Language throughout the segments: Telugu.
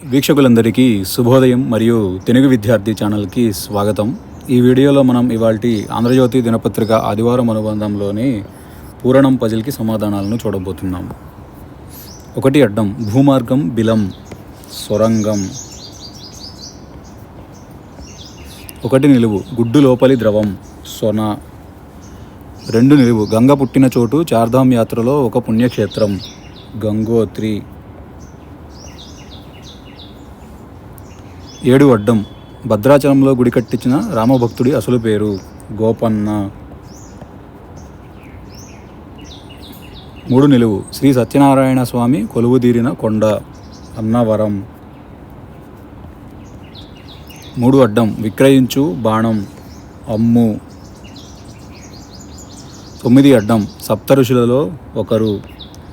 వీక్షకులందరికీ శుభోదయం మరియు తెలుగు విద్యార్థి ఛానల్కి స్వాగతం. ఈ వీడియోలో మనం ఇవాల్టి ఆంధ్రజ్యోతి దినపత్రిక ఆదివారం అనుబంధంలోని పూరణం పజిల్కి సమాధానాలను చూడబోతున్నాం. ఒకటి అడ్డం భూమార్గం బిలం సొరంగం. ఒకటి నిలువు గుడ్డు లోపలి ద్రవం సొన రెండు నిలువు గంగ పుట్టిన చోటు చార్ధామ్ యాత్రలో ఒక పుణ్యక్షేత్రం గంగోత్రి. ఏడు అడ్డం భద్రాచలంలో గుడి కట్టించిన రామభక్తుడి అసలు పేరు గోపన్న. మూడు నిలువు. శ్రీ సత్యనారాయణ స్వామి కొలువుదీరిన కొండ అన్నవరం. మూడు అడ్డం. విక్రయించు బాణం అమ్ము. తొమ్మిది అడ్డం. సప్త ఋషులలో ఒకరు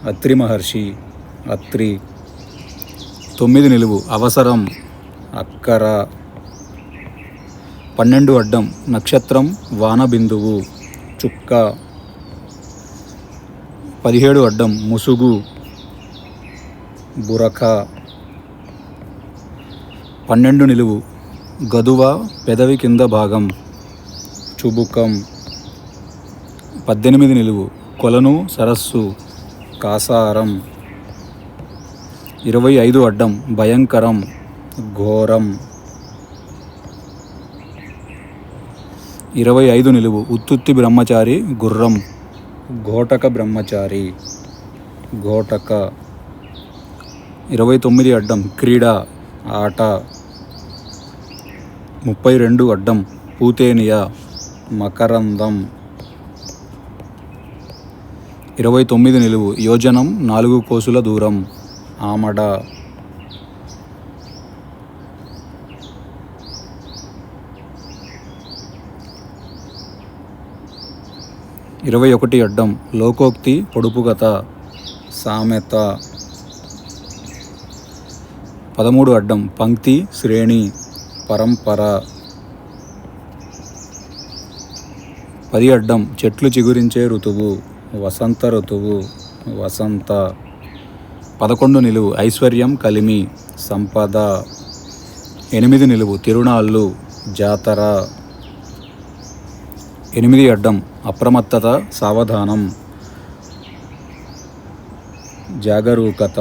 అత్రి మహర్షి అత్రి. తొమ్మిది నిలువు. అవసరం. అక్కర. పన్నెండు అడ్డం నక్షత్రం వానబిందువు చుక్క. పదిహేడు అడ్డం ముసుగు బురక పన్నెండు నిలువు గదువ పెదవి కింద భాగం చుబుకం. పద్దెనిమిది నిలువు కొలను సరస్సు కాసారం. ఇరవై ఐదు అడ్డం భయంకరం ఘోరం. ఇరవై ఐదు నిలువు. ఉత్తుత్తి బ్రహ్మచారి గుర్రం. ఘోటక బ్రహ్మచారి ఘోటక. ఇరవై తొమ్మిది అడ్డం. క్రీడ. ఆట. ముప్పై రెండు అడ్డం. పూతేనియా. మకరందం. ఇరవై తొమ్మిది నిలువు. యోజనం నాలుగు కోసుల దూరం. ఆమడ. ఇరవై ఒకటి అడ్డం లోకోక్తి పొడుపుగత సామెత. పదమూడు అడ్డం పంక్తి శ్రేణి పరంపర. పది అడ్డం చెట్లు చిగురించే ఋతువు వసంత ఋతువు వసంత. పదకొండు నిలువు ఐశ్వర్యం కలిమి సంపద. ఎనిమిది నిలువు తిరునాళ్ళు జాతర. ఎనిమిది అడ్డం అప్రమత్తత సావధానం. జాగరూకత.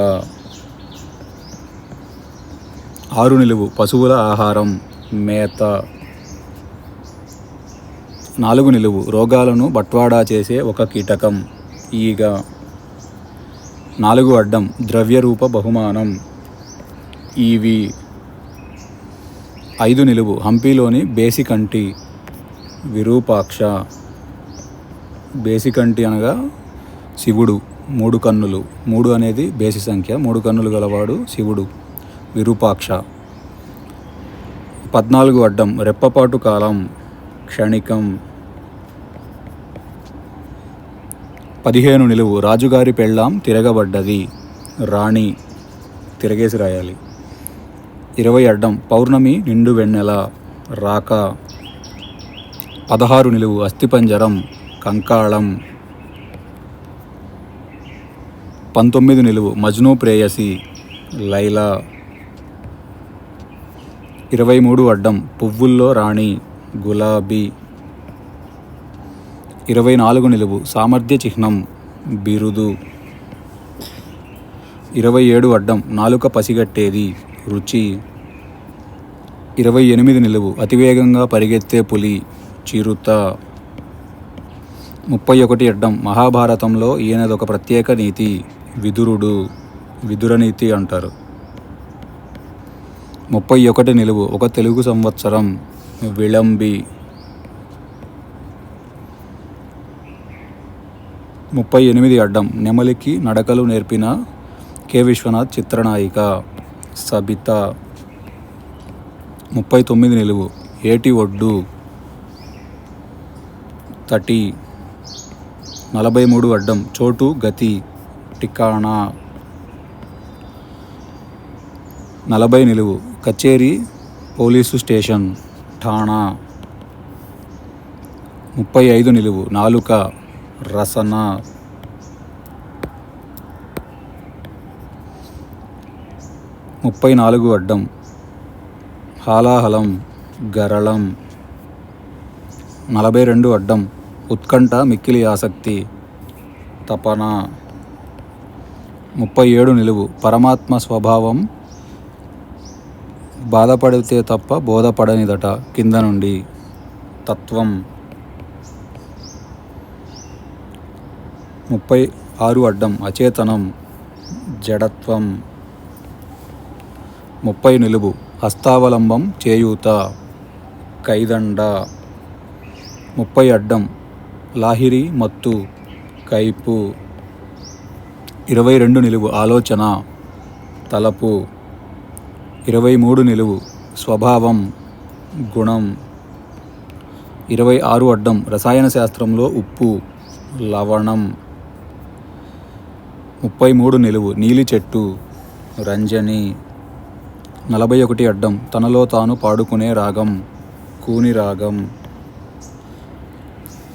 ఆరు నిలువు పశువుల ఆహారం. మేత. నాలుగు నిలువు రోగాలను బట్వాడా చేసే ఒక కీటకం. ఈగ. నాలుగు అడ్డం ద్రవ్యరూప బహుమానం. ఈవి. ఐదు నిలువు హంపీలోని బేసికంటి. విరూపాక్ష బేసికంటి అనగా శివుడు మూడు కన్నులు. మూడు అనేది బేసి సంఖ్య. మూడు కన్నులు గలవాడు శివుడు విరూపాక్ష. పద్నాలుగు అడ్డం రెప్పపాటు కాలం క్షణికం. పదిహేను నిలువు రాజుగారి పెళ్ళాం తిరగబడ్డది. రాణి తిరగేసి రాయాలి. ఇరవై అడ్డం పౌర్ణమి నిండు వెన్నెల రాక. పదహారు నిలువు అస్థిపంజరం కంకాళం. పంతొమ్మిది నిలువు మజ్ను ప్రేయసి లైలా. ఇరవై మూడు అడ్డం పువ్వుల్లో రాణి గులాబీ. ఇరవై నాలుగు నిలువు సామర్థ్య చిహ్నం బిరుదు. ఇరవై ఏడు అడ్డం నాలుక పసిగట్టేది రుచి. ఇరవై ఎనిమిది నిలువు అతివేగంగా పరిగెత్తే పులి చిరుత. ముప్పై ఒకటి అడ్డం మహాభారతంలో ఈయనదొక ప్రత్యేక నీతి విదురుడు విదురనీతి అంటారు. ముప్పై ఒకటి నిలువు ఒక తెలుగు సంవత్సరం విళంబి. ముప్పై ఎనిమిది అడ్డం నెమలికి నడకలు నేర్పిన కె. విశ్వనాథ్ చిత్రనాయిక సబిత. ముప్పై తొమ్మిది నిలువు ఏటి ఒడ్డు. తటి నలభై మూడు అడ్డం చోటు గతి టికాణా నలభై నిలువు కచేరీ పోలీసు స్టేషన్ ఠాణా. ముప్పై ఐదు నిలువు నాలుక రసన. ముప్పై నాలుగు అడ్డం హాలాహలం గరళం. నలభై రెండు అడ్డం ఉత్కంఠ మిక్కిలి ఆసక్తి తపన. ముప్పై ఏడు నిలువు పరమాత్మ స్వభావం బాధపడితే తప్ప బోధపడనిదట కింద నుండి. తత్వం. ముప్పై ఆరు అడ్డం అచేతనం జడత్వం. ముప్పై నిలువు హస్తావలంబం చేయూత కైదండ. ముప్పై అడ్డం లాహిరి మత్తు కైపు ఇరవై రెండు నిలువు ఆలోచన తలపు ఇరవై మూడు నిలువు స్వభావం గుణం ఇరవై ఆరు అడ్డం రసాయన శాస్త్రంలో ఉప్పు లవణం ముప్పై మూడు నిలువు నీలి చెట్టు రంజని నలభై ఒకటి అడ్డం తనలో తాను పాడుకునే రాగం కూని రాగం